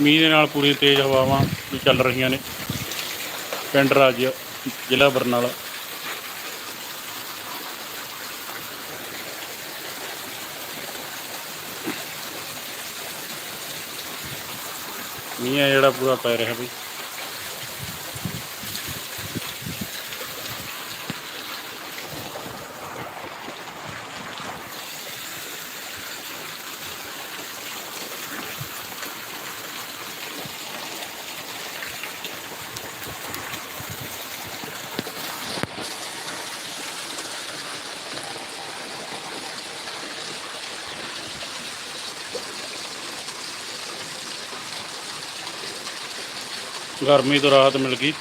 ਮੀਂਹ ਦੇ ਨਾਲ ਪੂਰੀ ਤੇਜ਼ ਹਵਾਵਾਂ ਵੀ ਚੱਲ ਰਹੀਆਂ ਨੇ। ਪਿੰਡ ਰਾਜ ਜ਼ਿਲ੍ਹਾ ਬਰਨਾਲਾ। ਮੀਂਹ ਹੈ ਜਿਹੜਾ ਪੂਰਾ ਪੈ ਰਿਹਾ ਬਈ। ਗਰਮੀ ਤੋਂ ਰਾਹਤ ਮਿਲ ਗਈ।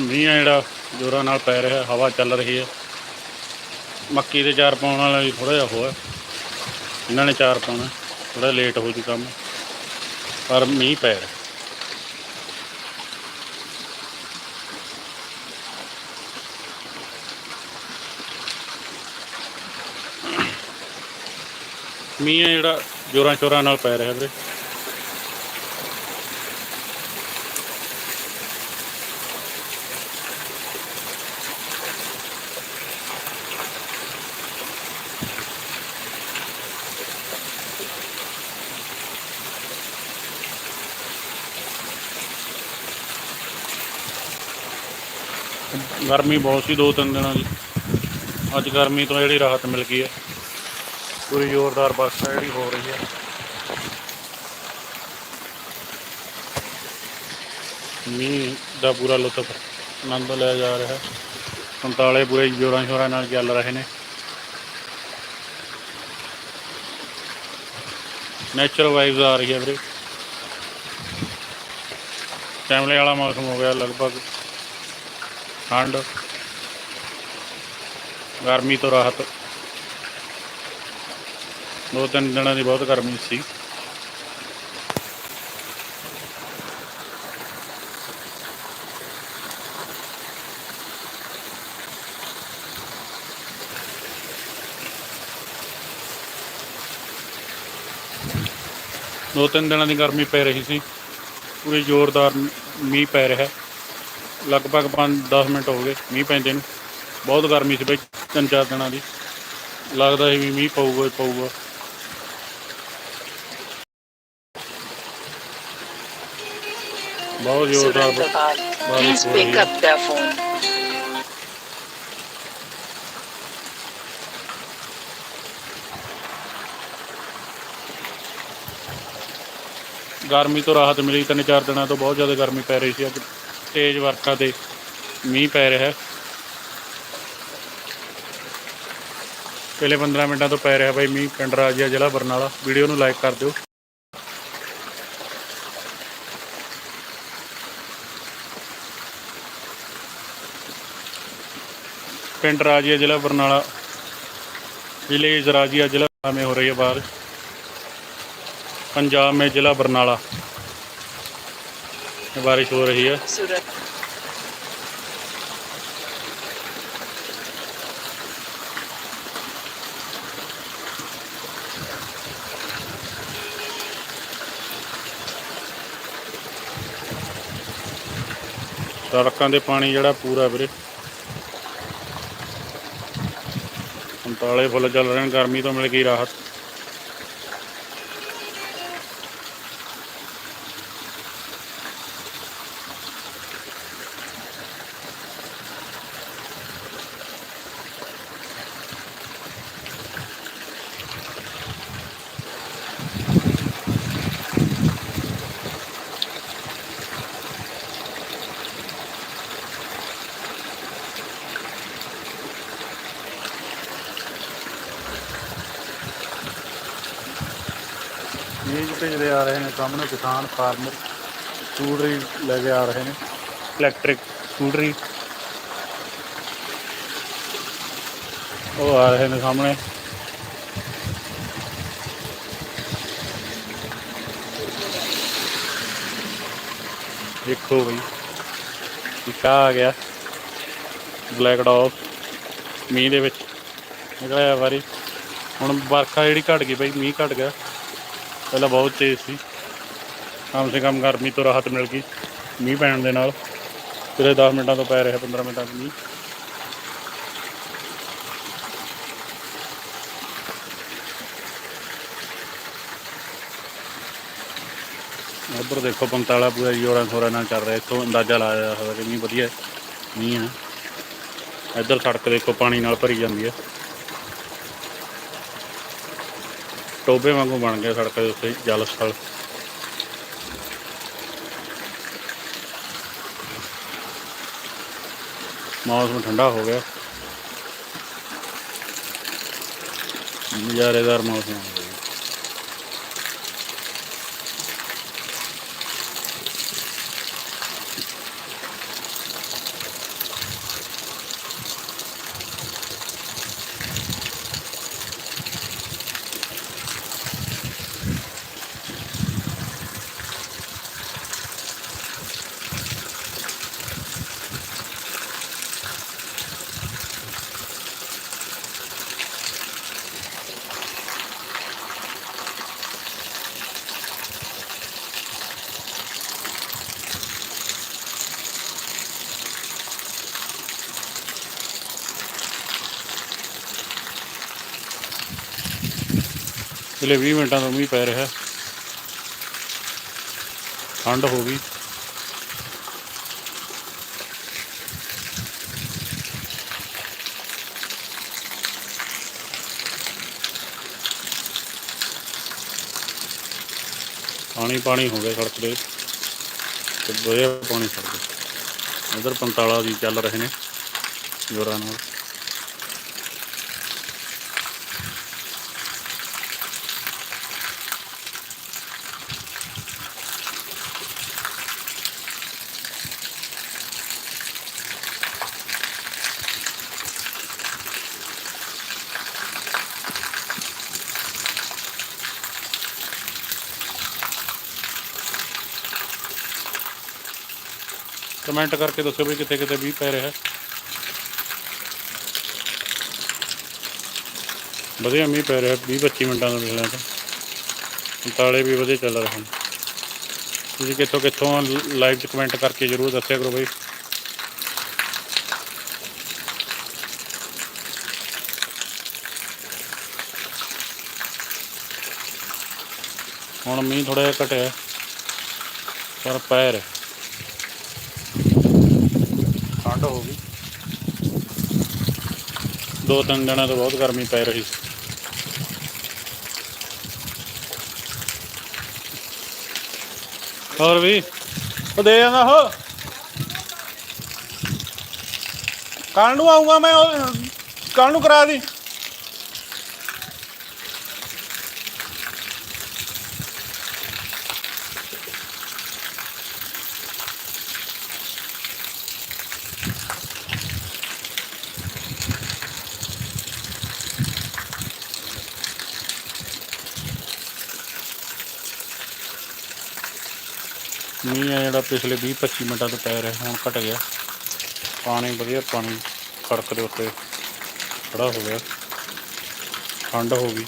ਮੀਂਹ ਆ ਜਿਹੜਾ, ਜ਼ੋਰਾਂ ਨਾਲ ਪੈ ਰਿਹਾ, ਹਵਾ ਚੱਲ ਰਹੀ ਹੈ। ਮੱਕੀ ਦੇ ਚਾਰ ਪਾਉਣ ਵਾਲਾ ਵੀ ਥੋੜਾ ਜਿਹਾ ਹੋਇਆ ਇਹਨਾਂ ਨੇ ਚਾਰ ਪਾਉਣਾ ਥੋੜਾ ਲੇਟ ਹੋ ਜੂ ਕੰਮ, ਪਰ ਮੀਂਹ ਪੈ ਰਿਹਾ। ਮੀਂਹ ਜਿਹੜਾ ਜ਼ੋਰਾਂ ਸ਼ੋਰਾਂ ਨਾਲ ਪੈ ਰਿਹਾ ਵੀਰੇ। ਗਰਮੀ ਬਹੁਤ ਸੀ ਦੋ ਤਿੰਨ ਦਿਨਾਂ ਦੀ। ਅੱਜ ਗਰਮੀ ਤੋਂ ਜਿਹੜੀ ਰਾਹਤ ਮਿਲ ਗਈ ਹੈ। ਪੂਰੀ ਜ਼ੋਰਦਾਰ ਵਰਖਾ ਜਿਹੜੀ ਹੋ ਰਹੀ ਹੈ। ਮੀਂਹ ਦਾ ਪੂਰਾ ਲੁਤਫ ਆਨੰਦ ਲਿਆ ਜਾ ਰਿਹਾ ਹੈ। ਸੰਤਾਲੇ ਪੂਰੇ ਜੋਰਾਂ ਸ਼ੋਰਾਂ ਨਾਲ ਚੱਲ ਰਹੇ ਨੇ। ਨੇਚਰ ਵਾਈਬਸ ਆ ਰਹੀ ਹੈ ਵੀਰੇ। ਸ਼ੈਮਲੇ ਵਾਲਾ ਮੌਸਮ ਹੋ ਗਿਆ ਲਗਭਗ। ਠੰਡ ਗਰਮੀ ਤੋਂ ਰਾਹਤ। ਦੋ ਤਿੰਨ ਦਿਨਾਂ ਦੀ ਬਹੁਤ ਗਰਮੀ ਸੀ। ਦੋ ਤਿੰਨ ਦਿਨਾਂ ਦੀ ਗਰਮੀ ਪੈ ਰਹੀ ਸੀ। ਪੂਰੀ ਜ਼ੋਰਦਾਰ ਮੀਂਹ ਪੈ ਰਿਹਾ। ਹੈ। ਲਗਭਗ 5-10 ਮਿੰਟ ਹੋ ਗਏ ਮੀਂਹ ਪੈਂਦੇ ਨੂੰ। ਬਹੁਤ ਗਰਮੀ ਸੀ ਬਈ ਤਿੰਨ ਚਾਰ ਦਿਨਾਂ ਦੀ। ਲੱਗਦਾ ਸੀ ਵੀ ਮੀਂਹ ਪਊਗਾ ਹੀ ਪਊਗਾ। ਬਹੁਤ ਜ਼ੋਰਦਾਰ ਹੋ ਰਹੀ ਹੈ। phone. ਗਰਮੀ ਤੋਂ ਰਾਹਤ ਮਿਲੀ। ਤਿੰਨ ਚਾਰ ਦਿਨਾਂ ਤੋਂ ਬਹੁਤ ਜ਼ਿਆਦਾ ਗਰਮੀ ਪੈ ਰਹੀ ਸੀ ਅੱਜ। ਤੇਜ਼ ਵਰਖਾ ਤੇ ਮੀਂਹ ਪੈ ਰਿਹਾ ਹੈ ਪਹਿਲੇ 15 ਮਿੰਟਾਂ ਤੋਂ ਪੈ ਰਿਹਾ ਬਾਈ ਮੀਂਹ ਪਿੰਡ ਰਾਜਿਆ ਜ਼ਿਲ੍ਹਾ ਬਰਨਾਲਾ ਵੀਡੀਓ ਨੂੰ ਲਾਈਕ ਕਰ ਦਿਓ ਪਿੰਡ ਰਾਜਿਆ ਜ਼ਿਲ੍ਹਾ ਬਰਨਾਲਾ ਵਿਲੇਜ ਰਾਜਿਆ ਜ਼ਿਲ੍ਹਾ में हो रही है बारिश पंजाब में जिला बरनाला ਬਾਰਿਸ਼ ਹੋ ਰਹੀ ਹੈ। ਸੜਕਾਂ ਦੇ ਪਾਣੀ ਜਿਹੜਾ ਪੂਰਾ ਵੀਰੇ। ਅੰਤਾਲੇ ਫੁੱਲ ਚੱਲ ਰਹੇ ਨੇ ਗਰਮੀ ਤੋਂ ਮਿਲ ਗਈ ਰਾਹਤ। ਮੀਂਹ ਭੇਜਦੇ ਆ ਰਹੇ ਨੇ ਸਾਹਮਣੇ ਕਿਸਾਨ ਫਾਰਮਰ ਸਕੂਟਰੀ ਲੈ ਕੇ ਆ ਰਹੇ ਨੇ। ਇਲੈਕਟ੍ਰਿਕ ਸਕੂਟਰੀ ਉਹ ਆ ਰਹੇ ਨੇ ਸਾਹਮਣੇ। ਦੇਖੋ ਬਈ ਇੱਕ ਆਹ ਆ ਗਿਆ। ਬਲੈਕ ਡੌਗ ਮੀਂਹ ਦੇ ਵਿੱਚ ਨਿਕਲਿਆ ਵਾਰੀ। ਹੁਣ ਵਰਖਾ ਜਿਹੜੀ ਘਟ ਗਈ ਬਈ ਮੀਂਹ ਘਟ ਗਿਆ। ਪਹਿਲਾਂ ਬਹੁਤ ਤੇਜ਼ ਸੀ। ਕਮ ਸੇ ਕਮ ਗਰਮੀ ਤੋਂ ਰਾਹਤ ਮਿਲ ਗਈ ਮੀਂਹ ਪੈਣ ਦੇ ਨਾਲ। ਪਿਛਲੇ 10 ਮਿੰਟਾਂ ਤੋਂ ਪੈ ਰਿਹਾ 15 ਮਿੰਟਾਂ ਤੋਂ ਮੀਂਹ। ਉੱਧਰ ਦੇਖੋ ਪੰਤਾਲਾ ਪੂਰਾ ਜੋਰਾਂ ਸ਼ੋਰਾਂ ਨਾਲ ਚੱਲ ਰਿਹਾ। ਇੱਥੋਂ ਅੰਦਾਜ਼ਾ ਲਾਇਆ ਹੋਇਆ ਸਕਦਾ ਕਿ ਮੀਂਹ ਵਧੀਆ ਮੀਂਹ ਹੈ। ਇੱਧਰ ਸੜਕ ਦੇਖੋ ਪਾਣੀ ਨਾਲ ਭਰੀ ਜਾਂਦੀ ਹੈ। ਟੋਬੇ ਵਾਂਗੂ ਬਣ ਗਿਆ ਸੜਕ ਦੇ ਉੱਤੇ, ਜਲ ਸਥਲ। ਮੌਸਮ ਠੰਡਾ ਹੋ ਗਿਆ। ਨਜ਼ਾਰੇਦਾਰ ਮੌਸਮ। ਪਿਛਲੇ 20 ਮਿੰਟਾਂ ਤੋਂ ਮੀਂਹ ਪੈ ਰਿਹਾ। ਠੰਡ ਹੋ ਗਈ। ਪਾਣੀ ਪਾਣੀ ਹੋ ਗਿਆ ਸੜਕ ਦੇ। ਤੇ ਵਧੀਆ ਪਾਣੀ ਸੜਕ ਤੇ ਉਧਰ ਪੰਤਾਲਾ ਦੀ ਚੱਲ ਰਹੇ ਨੇ। ਜੋਰਾਂ ਨਾਲ। ਕਮੈਂਟ ਕਰਕੇ ਦੱਸਿਓ ਵੀ ਕਿੱਥੇ ਕਿੱਥੇ ਵੀ ਪੈ ਰਿਹਾ। ਵਧੀਆ ਮੀਂਹ ਪੈ ਰਿਹਾ 20 25 ਮਿੰਟਾਂ ਤੋਂ ਪਿਛਲੇ ਤੋਂ। ਤਾਲੇ ਵੀ ਵਧੀਆ ਚੱਲ ਰਹੇ ਹਨ ਤੁਸੀਂ ਕਿੱਥੋਂ ਕਿੱਥੋਂ ਲਾਈਵ 'ਚ ਕਮੈਂਟ ਕਰਕੇ ਜਰੂਰ ਦੱਸਿਆ ਕਰੋ ਬਈ। ਹੁਣ ਮੀਂਹ ਥੋੜਾ ਜਿਹਾ ਘਟਿਆ, ਪਰ ਪੈ ਰਿਹਾ। ਠੰਡ ਹੋ ਗਈ। ਦੋ ਤਿੰਨ ਦਿਨਾਂ ਤੋਂ ਬਹੁਤ ਗਰਮੀ ਪੈ ਰਹੀ ਸੀ। ਹੋਰ ਵੀ? ਉਹ ਦੇ ਜਾਂਦਾ ਉਹ। ਕੱਲ ਨੂੰ ਆਉਂਗਾ ਮੈਂ ਕੱਲ ਨੂੰ ਕਰਾ ਦੀ ਮੀਂਹ ਆ ਜਿਹੜਾ ਪਿਛਲੇ 20 25 ਮਿੰਟਾਂ ਤੋਂ ਪੈ ਰਿਹਾ ਹੁਣ ਘਟ ਗਿਆ। ਪਾਣੀ ਵਧੀਆ ਪਾਣੀ, ਸੜਕ ਦੇ ਉੱਤੇ ਖੜਾ ਹੋ ਗਿਆ। ਠੰਡ ਹੋ ਗਈ।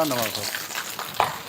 ਧੰਨਵਾਦ ਸਰ